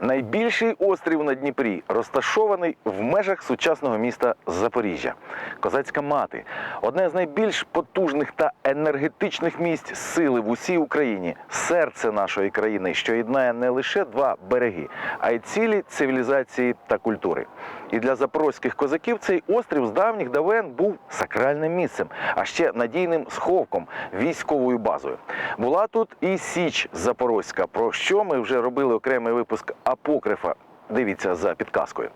найбільший острів на Дніпрі, розташований в межах сучасного міста Запоріжжя. Козацька мати одне з найбільш потужних та енергетичних місць сили в усій Україні, серце нашої країни, що єднає не лише два береги, а й цілі цивілізації та культури. І для запорозьких козаків цей острів з давніх давен був сакральним місцем, а ще надійним сховком, військовою базою. Була тут і Січ Запорозька, про що ми вже робили окремий випуск апокрифа. Дивіться за підказкою.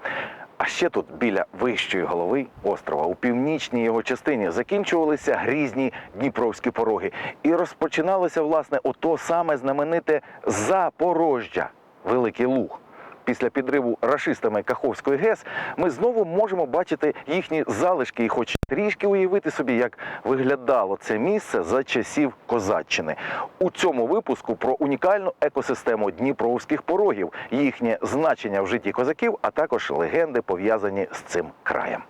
А ще тут, біля вищої голови острова, у північній його частині, закінчувалися грізні дніпровські пороги. І розпочиналося, власне, ото саме знамените Запорожжя, Великий Луг. Після підриву рашистами Каховської ГЕС ми знову можемо бачити їхні залишки і хоч трішки уявити собі, як виглядало це місце за часів Козаччини. У цьому випуску про унікальну екосистему Дніпровських порогів, їхнє значення в житті козаків, а також легенди пов'язані з цим краєм.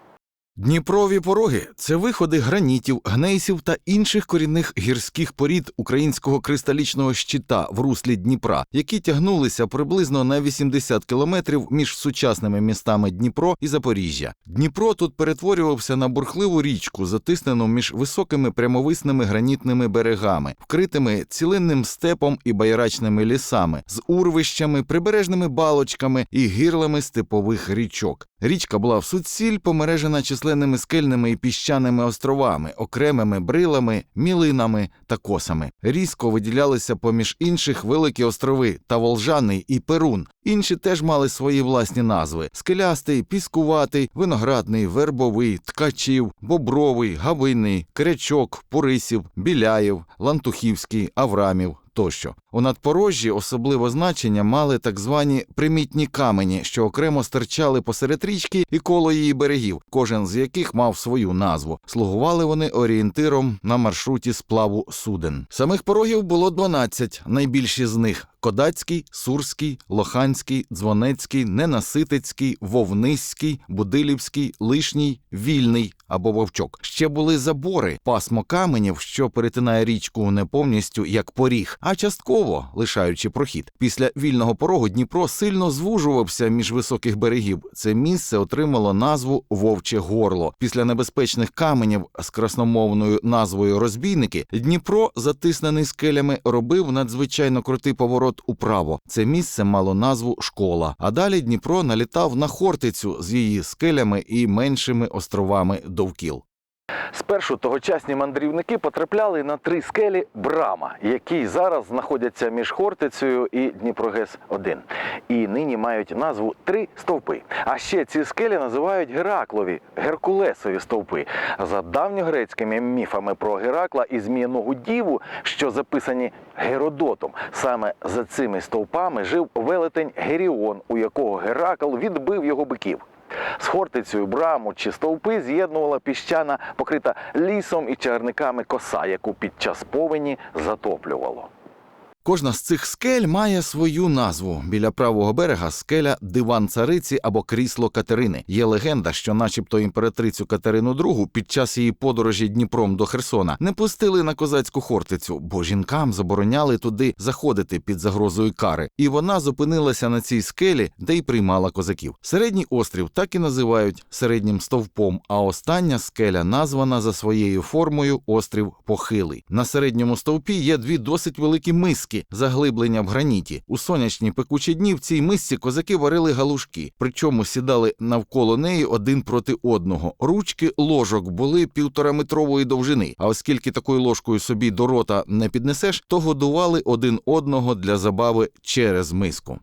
Дніпрові пороги це виходи гранітів, гнейсів та інших корінних гірських порід українського кристалічного щита в руслі Дніпра, які тягнулися приблизно на 80 кілометрів між сучасними містами Дніпро і Запоріжжя. Дніпро тут перетворювався на бурхливу річку, затиснену між високими прямовисними гранітними берегами, вкритими цілинним степом і байрачними лісами, з урвищами, прибережними балочками і гірлами степових річок. Річка була в суціль помережена численними скельними і піщаними островами, окремими брилами, мілинами та косами. Різко виділялися поміж інших великі острови та Волжаний і Перун. Інші теж мали свої власні назви: скелястий, піскуватий, виноградний, вербовий, ткачів, бобровий, гавинний, крячок, Порисів, Біляєв, Лантухівський, Аврамів. Тощо у надпорожжі особливе значення мали так звані примітні камені, що окремо стирчали посеред річки і коло її берегів, кожен з яких мав свою назву. Слугували вони орієнтиром на маршруті сплаву суден. Самих порогів було 12, найбільші з них Кодацький, Сурський, Лоханський, Дзвонецький, Ненаситицький, Вовниський, Будилівський, Лишній, Вільний або Вовчок. Ще були забори, пасмо каменів, що перетинає річку не повністю як поріг, а частково лишаючи прохід. Після вільного порогу Дніпро сильно звужувався між високих берегів. Це місце отримало назву Вовче Горло. Після небезпечних каменів з красномовною назвою Розбійники Дніпро, затиснений скелями, робив надзвичайно крутий поворот управо. Це місце мало назву школа. А далі Дніпро налітав на Хортицю з її скелями і меншими островами довкіл. Спершу тогочасні мандрівники потрапляли на три скелі Брама, які зараз знаходяться між Хортицею і Дніпрогес-1. І нині мають назву Три стовпи. А ще ці скелі називають Гераклові, Геркулесові стовпи. За давньогрецькими міфами про Геракла і зміяного діву, що записані Геродотом. Саме за цими стовпами жив велетень Геріон, у якого Геракл відбив його биків. З Хортицею, браму чи стовпи з'єднувала піщана, покрита лісом і чарниками коса, яку під час повені затоплювало. Кожна з цих скель має свою назву. Біля правого берега скеля Диван цариці або крісло Катерини. Є легенда, що, начебто, імператрицю Катерину II під час її подорожі Дніпром до Херсона не пустили на козацьку хортицю, бо жінкам забороняли туди заходити під загрозою кари. І вона зупинилася на цій скелі, де й приймала козаків. Середній острів так і називають середнім стовпом. А остання скеля названа за своєю формою острів Похилий. На середньому стовпі є дві досить великі миски, заглиблення в граніті. У сонячні пекучі дні в цій мисці козаки варили галушки, причому сідали навколо неї один проти одного. Ручки ложок були півтораметрової довжини. А оскільки такою ложкою собі до рота не піднесеш, то годували один одного для забави через миску.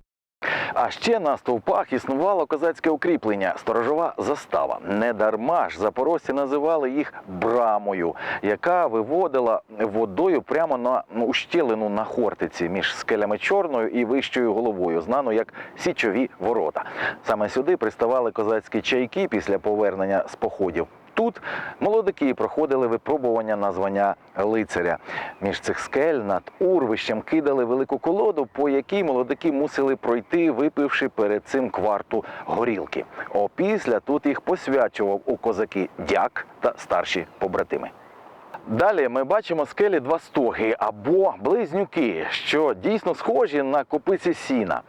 А ще на стовпах існувало козацьке укріплення, сторожова застава. Не дарма ж запорожці називали їх брамою, яка виводила водою прямо на ну, ущелину на Хортиці між скелями Чорною і вищою головою, знану як Січові ворота. Саме сюди приставали козацькі чайки після повернення з походів. Тут молодики проходили випробування на звання лицаря. Між цих скель над урвищем кидали велику колоду, по якій молодики мусили пройти, випивши перед цим кварту горілки. Опісля тут їх посвячував у козаки дяк та старші побратими. Далі ми бачимо скелі два стоги або близнюки, що дійсно схожі на копиці сіна.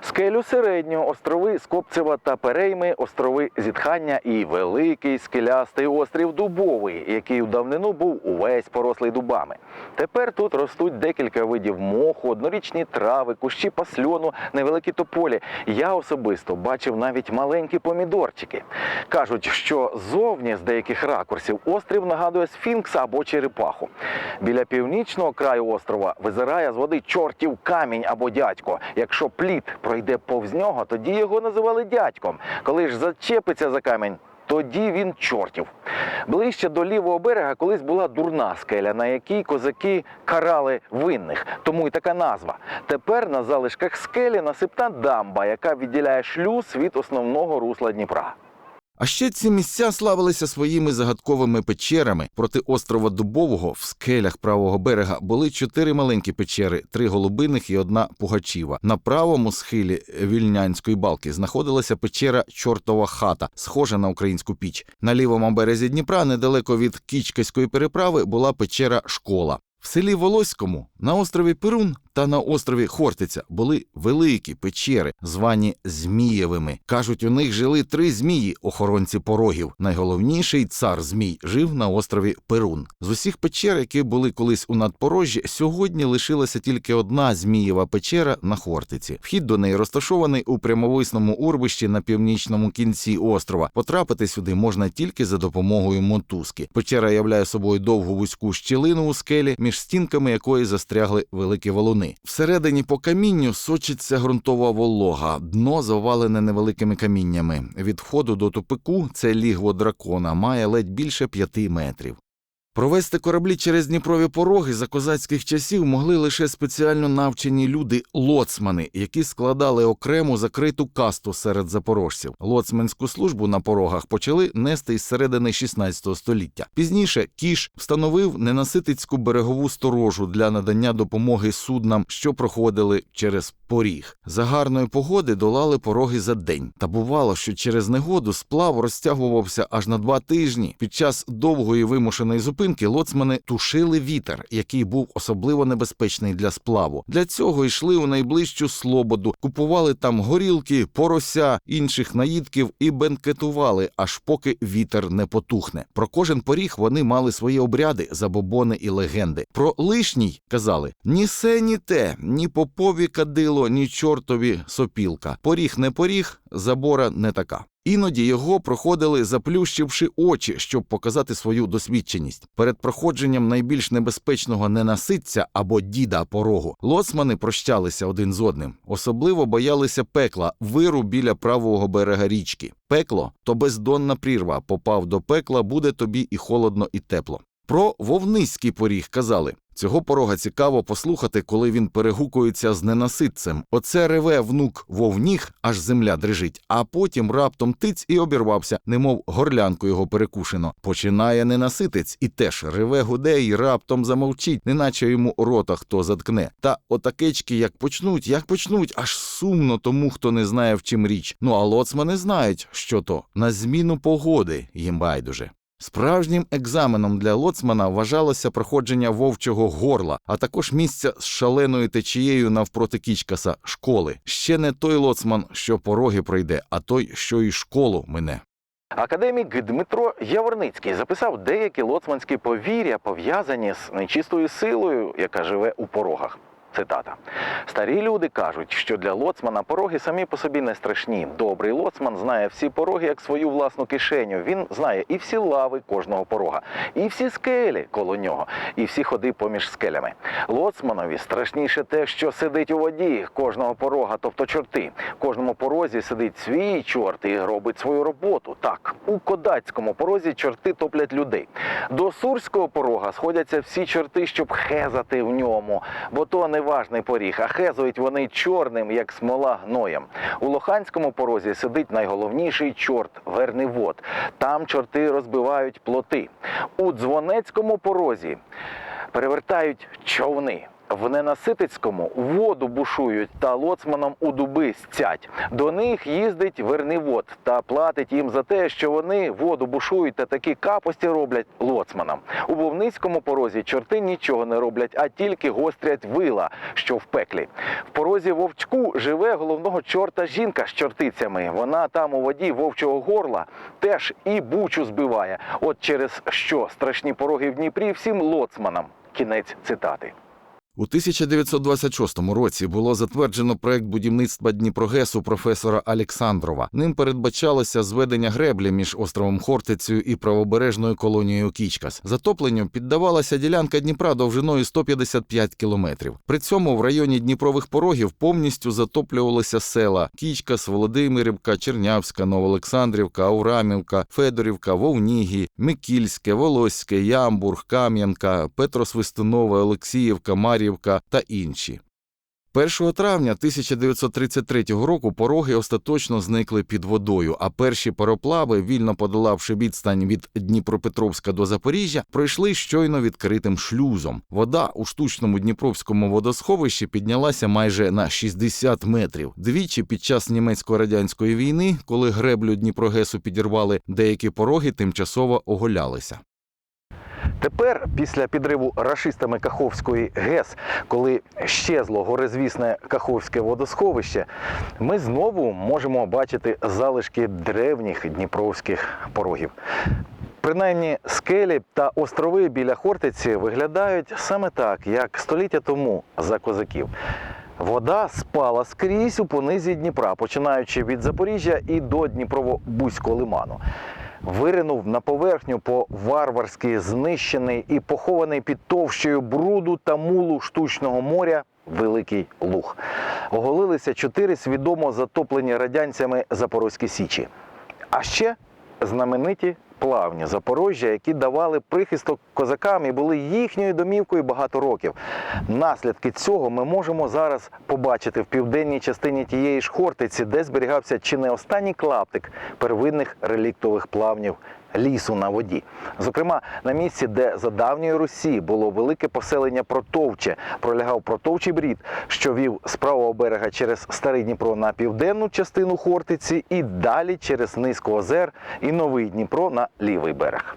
Скелю середню, острови Скопцева та Перейми, острови Зітхання і великий скелястий острів Дубовий, який у давнину був увесь порослий дубами. Тепер тут ростуть декілька видів моху, однорічні трави, кущі пасльону, невеликі тополі. Я особисто бачив навіть маленькі помідорчики. Кажуть, що зовні з деяких ракурсів острів нагадує сфінкса або черепаху. Біля північного краю острова визирає з води чортів камінь або дядько. Якщо плід пройде повз нього, тоді його називали дядьком. Коли ж зачепиться за камінь. Тоді він чортів. Ближче до лівого берега колись була дурна скеля, на якій козаки карали винних. Тому й така назва. Тепер на залишках скелі насипна дамба, яка відділяє шлюз від основного русла Дніпра. А ще ці місця славилися своїми загадковими печерами. Проти острова Дубового в скелях правого берега були чотири маленькі печери, три голубиних і одна пугачіва. На правому схилі вільнянської балки знаходилася печера Чортова хата, схожа на українську піч. На лівому березі Дніпра, недалеко від Кічкаської переправи, була печера Школа. В селі Волоському на острові Перун та на острові Хортиця були великі печери, звані Змієвими. Кажуть, у них жили три змії, охоронці порогів. Найголовніший цар змій жив на острові Перун. З усіх печер, які були колись у надпорожжі, сьогодні лишилася тільки одна змієва печера на Хортиці. Вхід до неї розташований у прямовисному урвищі на північному кінці острова. Потрапити сюди можна тільки за допомогою мотузки. Печера являє собою довгу вузьку щілину у скелі, між стінками якої застрягли великі валуни. Всередині по камінню сочиться ґрунтова волога, дно завалене невеликими каміннями. Від входу до тупику це лігво дракона має ледь більше п'яти метрів. Провести кораблі через Дніпрові пороги за козацьких часів могли лише спеціально навчені люди лоцмани, які складали окрему закриту касту серед запорожців. Лоцманську службу на порогах почали нести із середини 16 століття. Пізніше кіш встановив ненаситицьку берегову сторожу для надання допомоги суднам, що проходили через поріг. За гарної погоди долали пороги за день. Та бувало, що через негоду сплав розтягувався аж на два тижні. Під час довгої вимушеної зупинки лоцмани тушили вітер, який був особливо небезпечний для сплаву. Для цього йшли у найближчу слободу, купували там горілки, порося, інших наїдків і бенкетували, аж поки вітер не потухне. Про кожен поріг вони мали свої обряди, забобони і легенди. Про лишній казали: ні се, ні те, ні попові кадило, ні чортові сопілка. Поріг не поріг, забора не така. Іноді його проходили, заплющивши очі, щоб показати свою досвідченість. Перед проходженням найбільш небезпечного ненаситця або діда порогу лоцмани прощалися один з одним. Особливо боялися пекла, виру біля правого берега річки. Пекло то бездонна прірва. Попав до пекла, буде тобі і холодно, і тепло. Про вовниський поріг казали. Цього порога цікаво послухати, коли він перегукується з ненаситцем. Оце реве внук вовніг, аж земля дрижить, а потім раптом тиць і обірвався, немов горлянку його перекушено. Починає ненаситець і теж реве гуде і раптом замовчить, неначе йому рота хто заткне. Та отакечки як почнуть, як почнуть, аж сумно тому, хто не знає, в чим річ. Ну а лоцмани знають, що то на зміну погоди їм байдуже. Справжнім екзаменом для лоцмана вважалося проходження вовчого горла, а також місця з шаленою течією навпроти Кічкаса школи. Ще не той лоцман, що пороги пройде, а той, що й школу мине. Академік Дмитро Яворницький записав деякі лоцманські повір'я, пов'язані з нечистою силою, яка живе у порогах. Цитата: старі люди кажуть, що для лоцмана пороги самі по собі не страшні. Добрий лоцман знає всі пороги як свою власну кишеню. Він знає і всі лави кожного порога, і всі скелі коло нього, і всі ходи поміж скелями. Лоцманові страшніше те, що сидить у воді кожного порога, тобто чорти. В кожному порозі сидить свій чорт і робить свою роботу. Так, у кодацькому порозі чорти топлять людей. До сурського порога сходяться всі чорти, щоб хезати в ньому, бо то не переважний поріг, а хезують вони чорним, як смола гноєм. У Лоханському порозі сидить найголовніший чорт Вернивод. Там чорти розбивають плоти. У Дзвонецькому порозі перевертають човни. В Ненаситицькому воду бушують та лоцманом у дуби стять. До них їздить вернивод та платить їм за те, що вони воду бушують та такі капості роблять лоцманам. У Вовницькому порозі чорти нічого не роблять, а тільки гострять вила, що в пеклі. В порозі вовчку живе головного чорта жінка з чортицями. Вона там у воді вовчого горла теж і бучу збиває. От через що страшні пороги в Дніпрі всім лоцманам. Кінець цитати. У 1926 році було затверджено проект будівництва Дніпрогесу професора Олександрова. Ним передбачалося зведення греблі між островом Хортицею і правобережною колонією Кічкас. Затопленню піддавалася ділянка Дніпра довжиною 155 кілометрів. При цьому в районі Дніпрових порогів повністю затоплювалися села Кічкас, Володимирівка, Чернявська, Новоолександрівка, Аурамівка, Федорівка, Вовнігі, Микільське, Волоське, Ямбург, Кам'янка, Петросвистунова, Олексіївка, Мар'ївка та інші. 1 травня 1933 року пороги остаточно зникли під водою, а перші пароплави, вільно подолавши відстань від Дніпропетровська до Запоріжжя, пройшли щойно відкритим шлюзом. Вода у штучному Дніпровському водосховищі піднялася майже на 60 метрів. Двічі під час німецько-радянської війни, коли греблю Дніпрогесу підірвали, деякі пороги тимчасово оголялися. Тепер, після підриву рашистами Каховської ГЕС, коли щезло горизвісне Каховське водосховище, ми знову можемо бачити залишки древніх дніпровських порогів. Принаймні, скелі та острови біля Хортиці виглядають саме так, як століття тому за козаків. Вода спала скрізь у понизі Дніпра, починаючи від Запоріжжя і до Дніпрово-Бузького лиману. Виринув на поверхню по варварськи знищений і похований під товщею бруду та мулу штучного моря Великий Луг. Оголилися чотири свідомо затоплені радянцями Запорозькі Січі. А ще знамениті плавні Запорожжя, які давали прихисток козакам і були їхньою домівкою багато років. Наслідки цього ми можемо зараз побачити в південній частині тієї ж Хортиці, де зберігався чи не останній клаптик первинних реліктових плавнів лісу на воді. Зокрема, на місці, де за давньої Русі було велике поселення Протовче, пролягав протовчий брід, що вів з правого берега через Старий Дніпро на південну частину Хортиці і далі через низку озер і Новий Дніпро на лівий берег.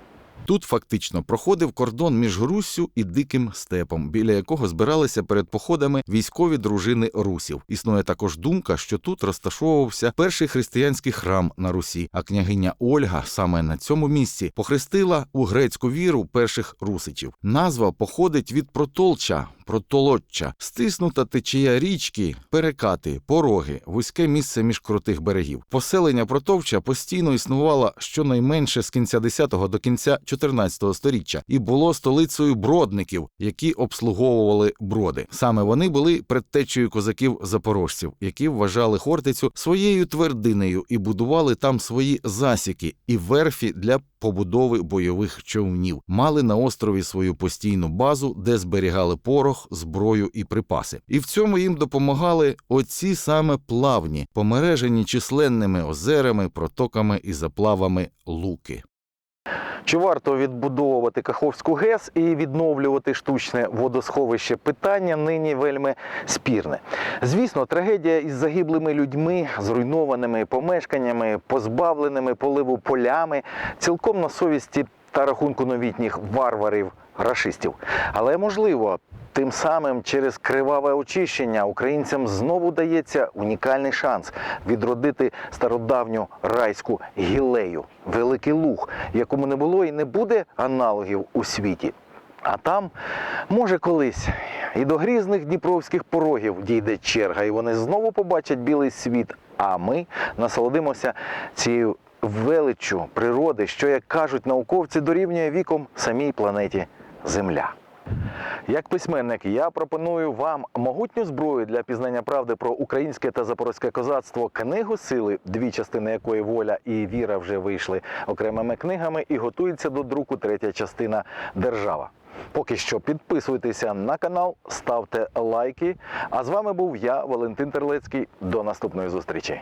Тут фактично проходив кордон між Руссю і Диким степом, біля якого збиралися перед походами військові дружини русів. Існує також думка, що тут розташовувався перший християнський храм на Русі, а княгиня Ольга саме на цьому місці похрестила у грецьку віру перших русичів. Назва походить від протолча. Протолочча, стиснута течія річки, перекати, пороги, вузьке місце між крутих берегів. Поселення Протовча постійно існувало щонайменше з кінця 10-го до кінця 14-го сторіччя і було столицею бродників, які обслуговували броди. Саме вони були предтечею козаків-запорожців, які вважали Хортицю своєю твердинею і будували там свої засіки і верфі для побудови бойових човнів. Мали на острові свою постійну базу, де зберігали порох, зброю і припаси. І в цьому їм допомагали оці саме плавні, помережені численними озерами, протоками і заплавами луки. Чи варто відбудовувати Каховську ГЕС і відновлювати штучне водосховище? Питання нині вельми спірне. Звісно, трагедія із загиблими людьми, зруйнованими помешканнями, позбавленими поливу полями, цілком на совісті та рахунку новітніх варварів рашистів. Але можливо. Тим самим через криваве очищення українцям знову дається унікальний шанс відродити стародавню райську гілею, великий луг, якому не було і не буде аналогів у світі. А там, може, колись і до грізних дніпровських порогів дійде черга, і вони знову побачать білий світ. А ми насолодимося цією величчю природи, що, як кажуть науковці, дорівнює віком самій планеті Земля. Як письменник, я пропоную вам могутню зброю для пізнання правди про українське та запорозьке козацтво, книгу сили, дві частини якої воля і віра вже вийшли окремими книгами, і готується до друку третя частина держава. Поки що підписуйтеся на канал, ставте лайки. А з вами був я, Валентин Терлецький. До наступної зустрічі.